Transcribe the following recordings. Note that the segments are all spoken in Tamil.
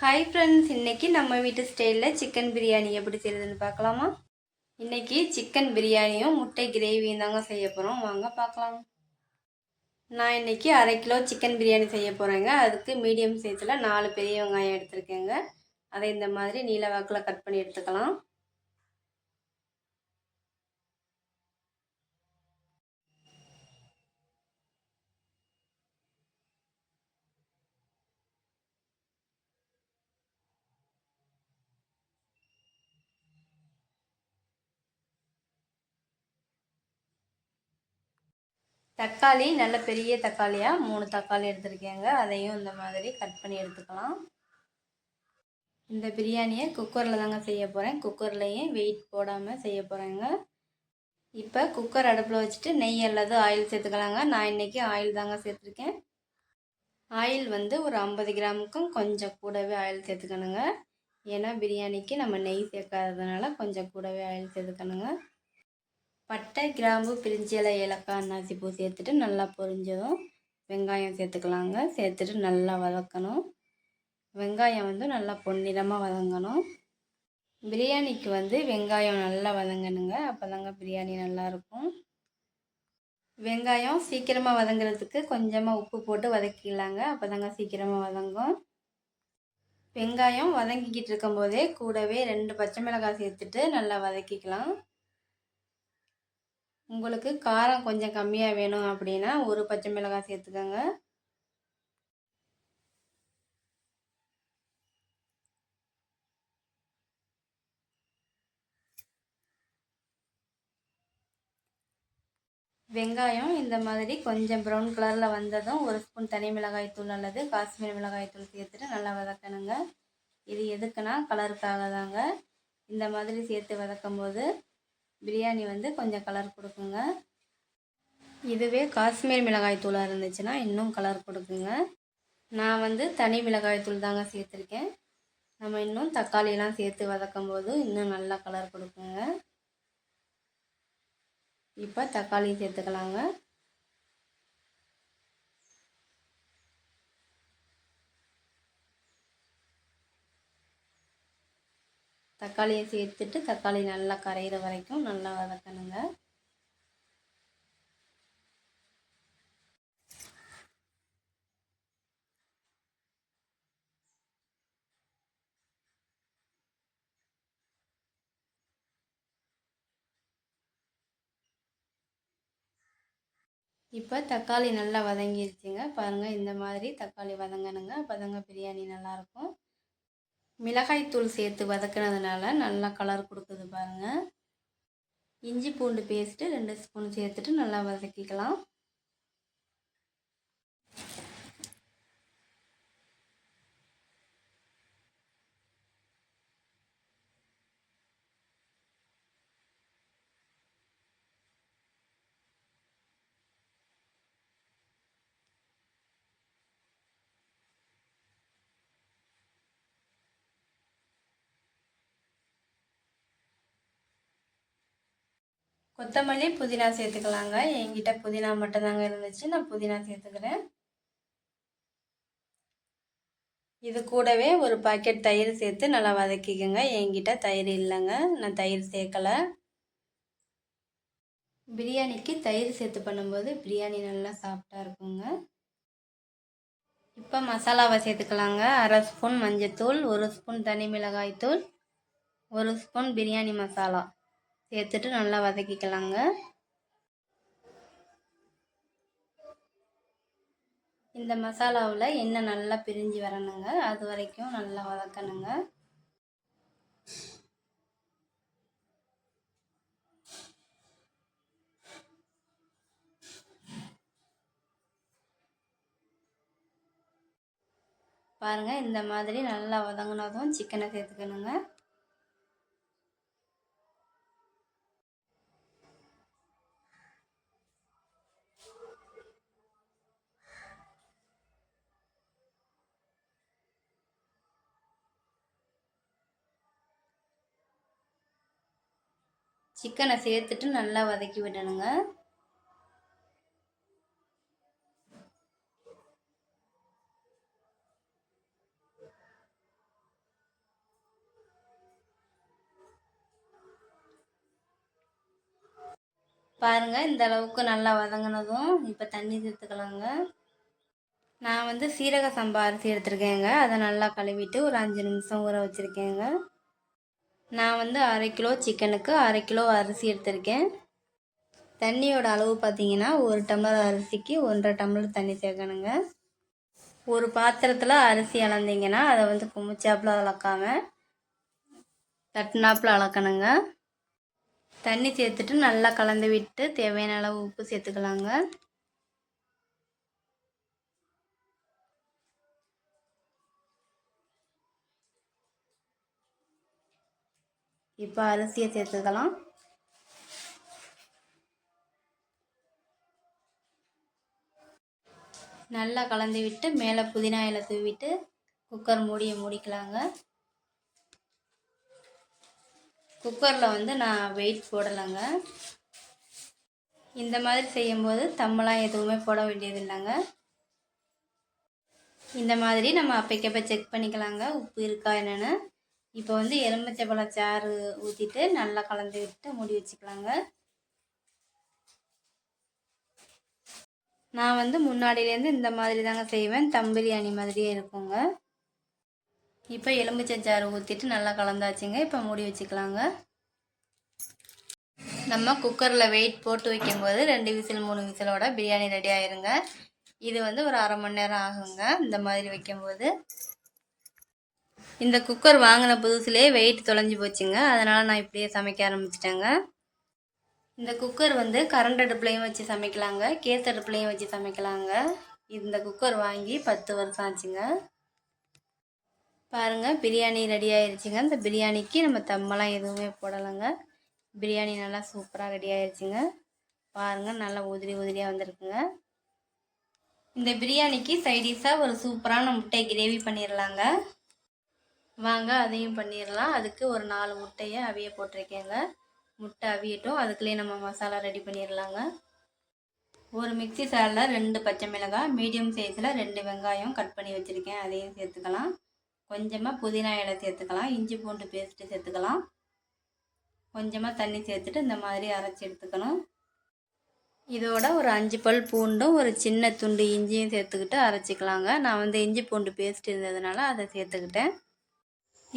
ஹாய் ஃப்ரெண்ட்ஸ் இன்னைக்கு நம்ம வீட்டு ஸ்டைலில் சிக்கன் பிரியாணி எப்படி செய்யறதுன்னு பார்க்கலாமா? இன்னைக்கு சிக்கன் பிரியாணியும் முட்டை கிரேவியும் தாங்க செய்ய போகிறோம் வாங்க பார்க்கலாம். நான் இன்னைக்கு அரை கிலோ சிக்கன் பிரியாணி செய்ய போகிறேங்க அதுக்கு மீடியம் சைஸில் நாலு பெரிய வெங்காயம் எடுத்திருக்கேங்க. அதை இந்த மாதிரி நீல வாக்கில் கட் பண்ணி எடுத்துக்கலாம். தக்காளி நல்ல பெரிய தக்காளியாக மூணு தக்காளி எடுத்துருக்கேங்க. அதையும் இந்த மாதிரி கட் பண்ணி எடுத்துக்கலாம். இந்த பிரியாணியை குக்கரில் தாங்க செய்ய போகிறேன் குக்கர்லேயும் வெயிட் போடாமல் செய்ய போகிறேங்க இப்போ குக்கர் அடுப்பில் வச்சுட்டு நெய் அல்லது ஆயில் சேர்த்துக்கலாங்க. நான் இன்றைக்கி ஆயில் தாங்க சேர்த்துருக்கேன். ஆயில் வந்து ஒரு ஐம்பது கிராமுக்கும் கொஞ்சம் கூடவே ஆயில் சேர்த்துக்கணுங்க. ஏன்னா பிரியாணிக்கு நம்ம நெய் சேர்க்காததுனால கொஞ்சம் கூடவே ஆயில் சேர்த்துக்கணுங்க. பட்டை கிராம்பு பிரிஞ்சில ஏலக்காய் அன்னாசி பூ சேர்த்துட்டு நல்லா பொரிஞ்சதும் வெங்காயம் சேர்த்துக்கலாங்க. சேர்த்துட்டு நல்லா வதக்கணும். வெங்காயம் வந்து நல்லா பொன்னிறமாக வதங்கணும். பிரியாணிக்கு வந்து வெங்காயம் நல்லா வதங்கணுங்க. அப்போ தாங்க பிரியாணி நல்லாயிருக்கும். வெங்காயம் சீக்கிரமாக வதங்குறதுக்கு கொஞ்சமாக உப்பு போட்டு வதக்கிடலாங்க. அப்போ தாங்க சீக்கிரமாக வதங்கும். வெங்காயம் வதங்கிக்கிட்டு இருக்கும்போதே கூடவே ரெண்டு பச்சை மிளகாய் சேர்த்துட்டு நல்லா வதக்கிக்கலாம். உங்களுக்கு காரம் கொஞ்சம் கம்மியாக வேணும் அப்படின்னா ஒரு பச்சை மிளகாய் சேர்த்துக்கோங்க. வெங்காயம் இந்த மாதிரி கொஞ்சம் ப்ரௌன் கலரில் வந்ததும் ஒரு ஸ்பூன் தனி மிளகாய் தூள் அல்லது காஷ்மீர் மிளகாய் தூள் சேர்த்துட்டு நல்லா வதக்கணுங்க. இது எதுக்குன்னா கலருக்காக தாங்க இந்த மாதிரி சேர்த்து வதக்கும் போது பிரியாணி வந்து கொஞ்சம் கலர் கொடுக்குங்க. இதுவே காஷ்மீர் மிளகாய் தூளாக இருந்துச்சுன்னா இன்னும் கலர் கொடுக்குங்க. நான் வந்து தனி மிளகாய் தூள் தாங்க சேர்த்துருக்கேன். நம்ம இன்னும் தக்காளியெலாம் சேர்த்து வதக்கும் போது இன்னும் நல்லா கலர் கொடுக்குங்க. இப்போ தக்காளி சேர்த்துக்கலாங்க. தக்காளியை சேர்த்துட்டு தக்காளி நல்லா கரையிற வரைக்கும் நல்லா வதக்கணுங்க. இப்போ தக்காளி நல்லா வதங்கிருச்சுங்க. பாருங்கள் இந்த மாதிரி தக்காளி வதங்கணுங்க. அப்போதாங்க பிரியாணி நல்லாயிருக்கும் மிளகாய்த்தூள் சேர்த்து வதக்கினதுனால நல்லா கலர் கொடுக்குது பாருங்கள் இஞ்சி பூண்டு பேஸ்ட்டு ரெண்டு ஸ்பூன் சேர்த்துட்டு நல்லா வதக்கிக்கலாம். கொத்தமல்லி புதினா சேர்த்துக்கலாங்க. என்கிட்ட புதினா மட்டும்தாங்க இருந்துச்சு. நான் புதினா சேர்த்துக்கிறேன். இது கூடவே ஒரு பாக்கெட் தயிர் சேர்த்து நல்லா வதக்கிக்கோங்க. என்கிட்ட தயிர் இல்லைங்க. நான் தயிர் சேர்க்கலை. பிரியாணிக்கு தயிர் சேர்த்து பண்ணும்போது பிரியாணி நல்லா சாஃப்டாக இருக்குங்க. இப்போ மசாலாவை சேர்த்துக்கலாங்க. அரை ஸ்பூன் மஞ்சத்தூள் ஒரு ஸ்பூன் தனி மிளகாய் தூள் ஒரு ஸ்பூன் பிரியாணி மசாலா. சேர்த்துட்டு நல்லா வதக்கிக்கலாங்க. இந்த மசாலாவில் எண்ணெய் நல்லா பிரிஞ்சு வரணுங்க. அது வரைக்கும் நல்லா வதக்கணுங்க. பாருங்கள் இந்த மாதிரி நல்லா வதங்கினதும் சிக்கனை சேர்த்துக்கணுங்க. சிக்கனை சேர்த்துட்டு நல்லா வதக்கி விடணுங்க. பாருங்க இந்த அளவுக்கு நல்லா வதங்கினதும் இப்போ தண்ணி சேர்த்துக்கலாங்க. நான் வந்து சீரக சம்பா அரிசி எடுத்திருக்கேங்க. அதை நல்லா கழுவிட்டு ஒரு அஞ்சு நிமிஷம் ஊற வச்சுருக்கேங்க. நான் வந்து அரை கிலோ சிக்கனுக்கு அரை கிலோ அரிசி எடுத்திருக்கேன். தண்ணியோட அளவு பார்த்தீங்கன்னா ஒரு டம்ளர் அரிசிக்கு ஒன்றரை டம்ளர் தண்ணி சேர்க்கணுங்க. ஒரு பாத்திரத்தில் அரிசி அளந்தீங்கன்னா அதை வந்து குமிச்சாப்பில் அளக்காமல் தட்டுனாப்பில் அளக்கணுங்க. தண்ணி சேர்த்துட்டு நல்லா கலந்து விட்டு தேவையான அளவு உப்பு சேர்த்துக்கலாங்க. இப்போ அரிசியை சேர்த்துக்கலாம். நல்லா கலந்து விட்டு மேலே புதினா இலை தூவிட்டு குக்கர் மூடியை மூடிக்கலாங்க. குக்கரில் வந்து நான் வெயிட் போடலைங்க. இந்த மாதிரி செய்யும்போது தம்மெல்லாம் எதுவுமே போட வேண்டியது இல்லைங்க இந்த மாதிரி நம்ம அப்பைக்கப்போ செக் பண்ணிக்கலாங்க. உப்பு இருக்கா என்னென்னு. இப்போ வந்து எலுமிச்சைப்பழ சாறு ஊற்றிட்டு நல்லா கலந்து விட்டு மூடி வச்சுக்கலாங்க. நான் வந்து முன்னாடியிலேருந்து இந்த மாதிரி தாங்க செய்வேன். தம் பிரியாணி மாதிரியே இருக்குங்க. இப்போ எலுமிச்சை சாறு ஊற்றிட்டு நல்லா கலந்தாச்சுங்க. இப்போ மூடி வச்சுக்கலாங்க. நம்ம குக்கரில் வெயிட் போட்டு வைக்கும்போது ரெண்டு விசில் மூணு விசிலோட பிரியாணி ரெடி ஆயிருங்க. இது வந்து ஒரு அரை மணி நேரம் ஆகுங்க. இந்த மாதிரி வைக்கும்போது இந்த குக்கர் வாங்கின புதுசுலேயே வெயிட் தொலைஞ்சு போச்சுங்க. அதனால் நான் இப்படியே சமைக்க ஆரம்பிச்சிட்டேங்க. இந்த குக்கர் வந்து கரண்ட் அடுப்புலையும் வச்சு சமைக்கலாங்க. கேஸ் அடுப்புலையும் வச்சு சமைக்கலாங்க. இந்த குக்கர் வாங்கி பத்து வருஷம் ஆச்சுங்க. பாருங்கள் பிரியாணி ரெடி ஆயிடுச்சுங்க இந்த பிரியாணிக்கு நம்ம தம்மெல்லாம் எதுவுமே போடலைங்க. பிரியாணி நல்லா சூப்பராக ரெடி ஆயிடுச்சுங்க பாருங்கள் நல்லா உதிரி உதிரியாக வந்திருக்குங்க. இந்த பிரியாணிக்கு சைடிஷாக ஒரு சூப்பரான முட்டை கிரேவி பண்ணிடலாங்க வாங்க அதையும் பண்ணிடலாம் அதுக்கு ஒரு நாலு முட்டையை அவிய போட்டிருக்கேங்க. முட்டை அவியட்டும். அதுக்குள்ளேயே நம்ம மசாலா ரெடி பண்ணிடலாங்க ஒரு மிக்சி சாரில் ரெண்டு பச்சை மிளகாய் மீடியம் சைஸில் ரெண்டு வெங்காயம் கட் பண்ணி வச்சுருக்கேன். அதையும் சேர்த்துக்கலாம். கொஞ்சமாக புதினா இலை சேர்த்துக்கலாம். இஞ்சி பூண்டு பேஸ்ட்டு சேர்த்துக்கலாம். கொஞ்சமாக தண்ணி சேர்த்துட்டு இந்த மாதிரி அரைச்சி எடுத்துக்கணும். இதோட ஒரு அஞ்சு பல் பூண்டும் ஒரு சின்ன துண்டு இஞ்சியும் சேர்த்துக்கிட்டு அரைச்சிக்கலாங்க. நான் வந்து இஞ்சி பூண்டு பேஸ்ட் இருந்ததுனால அதை சேர்த்துக்கிட்டேன்.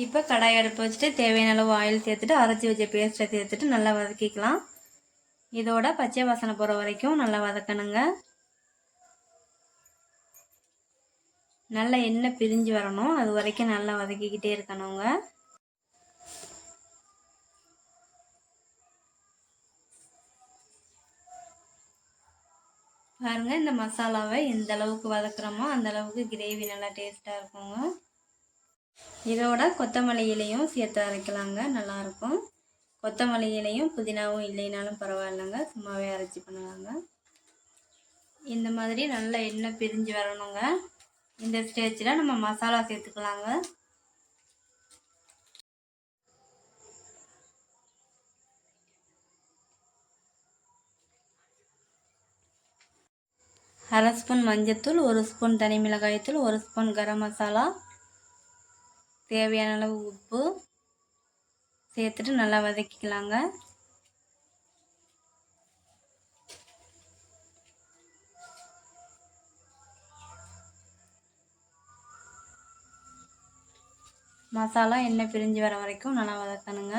இப்போ கடாய் அடுப்பு வச்சுட்டு தேவையான அளவு ஆயில் சேர்த்துட்டு அரைச்சி வச்ச பேஸ்ட்டை சேர்த்துட்டு நல்லா வதக்கிக்கலாம். இதோட பச்சை வாசனை போகிற வரைக்கும் நல்லா வதக்கணுங்க. நல்லா எண்ணெய் பிரிஞ்சு வரணும். அது வரைக்கும் நல்லா வதக்கிக்கிட்டே இருக்கணுங்க. பாருங்கள் இந்த மசாலாவை எந்த அளவுக்கு வதக்குறோமோ அந்த அளவுக்கு கிரேவி நல்லா டேஸ்ட்டாக இருக்குங்க. இதோட கொத்தமல்லி இலையும் சேர்த்து அரைக்கலாங்க நல்லாயிருக்கும். கொத்தமல்லி இலையும் புதினாவும் இல்லைனாலும் பரவாயில்லைங்க சும்மாவே அரைச்சி பண்ணலாங்க. இந்த மாதிரி நல்லா எண்ணெய் பிரிஞ்சு வரணுங்க. இந்த ஸ்டேஜில் நம்ம மசாலா சேர்த்துக்கலாங்க. அரை ஸ்பூன் மஞ்சத்தூள் ஒரு ஸ்பூன் தனி மிளகாய்த்தூள் ஒரு ஸ்பூன் கரம் மசாலா தேவையான அளவு உப்பு சேர்த்துட்டு நல்லா வதக்கிக்கலாங்க. மசாலா எண்ணெய் பிரிஞ்சு வர வரைக்கும் நல்லா வதக்கணுங்க.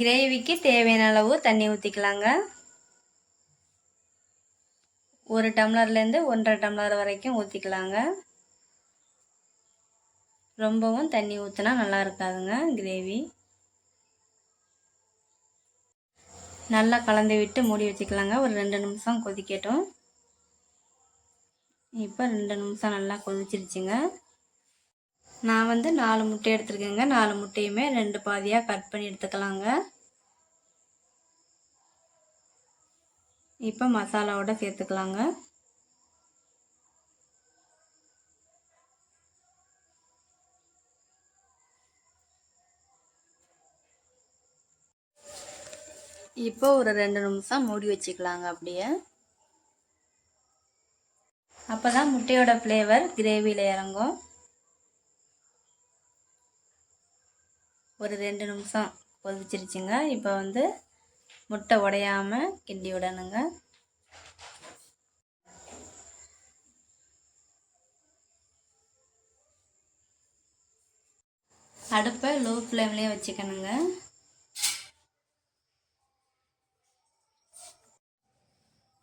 கிரேவிக்கு தேவையான அளவு தண்ணி ஊற்றிக்கலாங்க ஒரு டம்ளர்லேருந்து ஒன்றரை டம்ளர் வரைக்கும் ஊற்றிக்கலாங்க ரொம்பவும் தண்ணி ஊற்றினா நல்லா இருக்காதுங்க கிரேவி. நல்லா கலந்து விட்டு மூடி வச்சுக்கலாங்க. ஒரு ரெண்டு நிமிஷம் கொதிக்கட்டும். இப்போ ரெண்டு நிமிஷம் நல்லா கொதிச்சிருச்சுங்க. நான் வந்து நாலு முட்டை எடுத்துருக்கேங்க. நாலு முட்டையுமே ரெண்டு பாதியாக கட் பண்ணி எடுத்துக்கலாங்க. இப்போ மசாலாவோட சேர்த்துக்கலாங்க. இப்போ ஒரு ரெண்டு நிமிஷம் மூடி வச்சுக்கலாங்க அப்படியே. அப்போ தான் முட்டையோட ஃப்ளேவர் கிரேவியில் இறங்கும். ஒரு ரெண்டு நிமிஷம் கொதிச்சிருச்சுங்க. இப்போ வந்து முட்டை உடையாமல் கிண்டி விடணுங்க. அடுப்பை லோ ஃப்ளேம்லேயே வச்சுக்கணுங்க.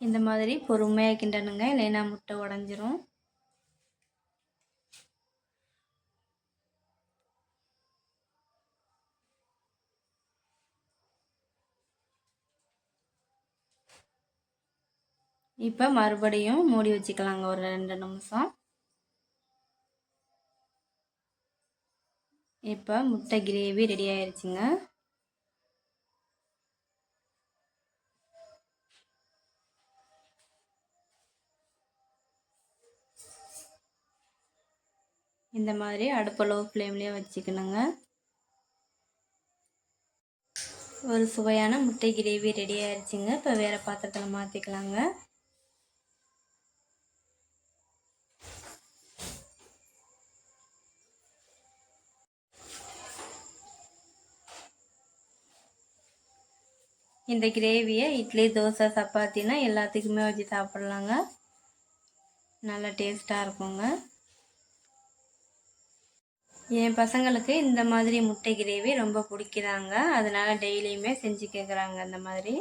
இந்த மாதிரி பொறுமையாக கிண்டணுங்க. இல்லைன்னா முட்டை உடஞ்சிரும். இப்போ மறுபடியும் மூடி வச்சுக்கலாங்க ஒரு ரெண்டு நிமிஷம். இப்போ முட்டை கிரேவி ரெடி ஆயிடுச்சுங்க இந்த மாதிரி அடுப்பு லோ ஃப்ளேம்லேயே வச்சுக்கணுங்க. ஒரு சுவையான முட்டை கிரேவி ரெடி ஆயிடுச்சுங்க இப்போ வேறு பாத்திரத்தில் மாற்றிக்கலாங்க இந்த கிரேவியை இட்லி தோசை சப்பாத்தினா எல்லாத்துக்குமே வச்சு சாப்பிட்லாங்க. நல்லா டேஸ்ட்டாக இருக்குங்க. என் பசங்களுக்கு இந்த மாதிரி முட்டை கிரேவி ரொம்ப பிடிக்கிறாங்க அதனால் டெய்லியுமே செஞ்சு கேட்குறாங்க அந்த மாதிரி.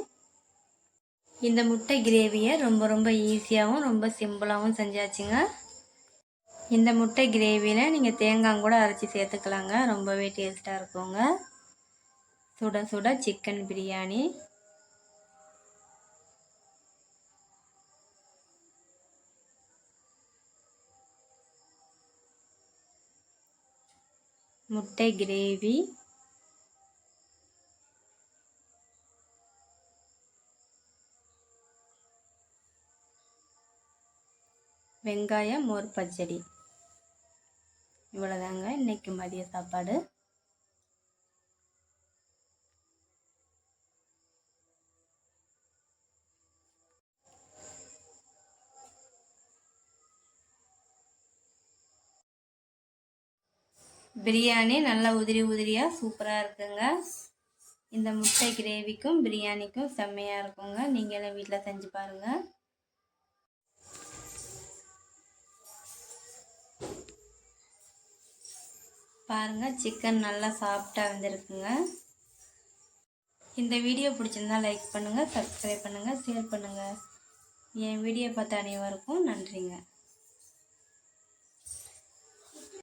இந்த முட்டை கிரேவியை ரொம்ப ரொம்ப ஈஸியாகவும் ரொம்ப சிம்பிளாகவும் செஞ்சாச்சுங்க. இந்த முட்டை கிரேவியில் நீங்கள் தேங்காய் கூட அரைச்சி சேர்த்துக்கலாங்க. ரொம்பவே டேஸ்ட்டாக இருக்குங்க. சுட சுட சிக்கன் பிரியாணி. முட்டை கிரேவி. வெங்காயம் மோர் பச்சடி. இவ்வளோதாங்க இன்னைக்கு மதிய சாப்பாடு. பிரியாணி நல்லா உதிரி உதிரியாக சூப்பராக இருக்குங்க. இந்த முட்டை கிரேவிக்கும் பிரியாணிக்கும் செம்மையாக இருக்குங்க. நீங்களும் வீட்டில் செஞ்சு பாருங்கள் பாருங்கள் சிக்கன் நல்லா சாஃப்டாக வந்திருக்குங்க. இந்த வீடியோ பிடிச்சிருந்தா லைக் பண்ணுங்கள் சப்ஸ்கிரைப் பண்ணுங்கள் ஷேர் பண்ணுங்கள் என் வீடியோ பார்த்த அனைவருக்கும் நன்றிங்க.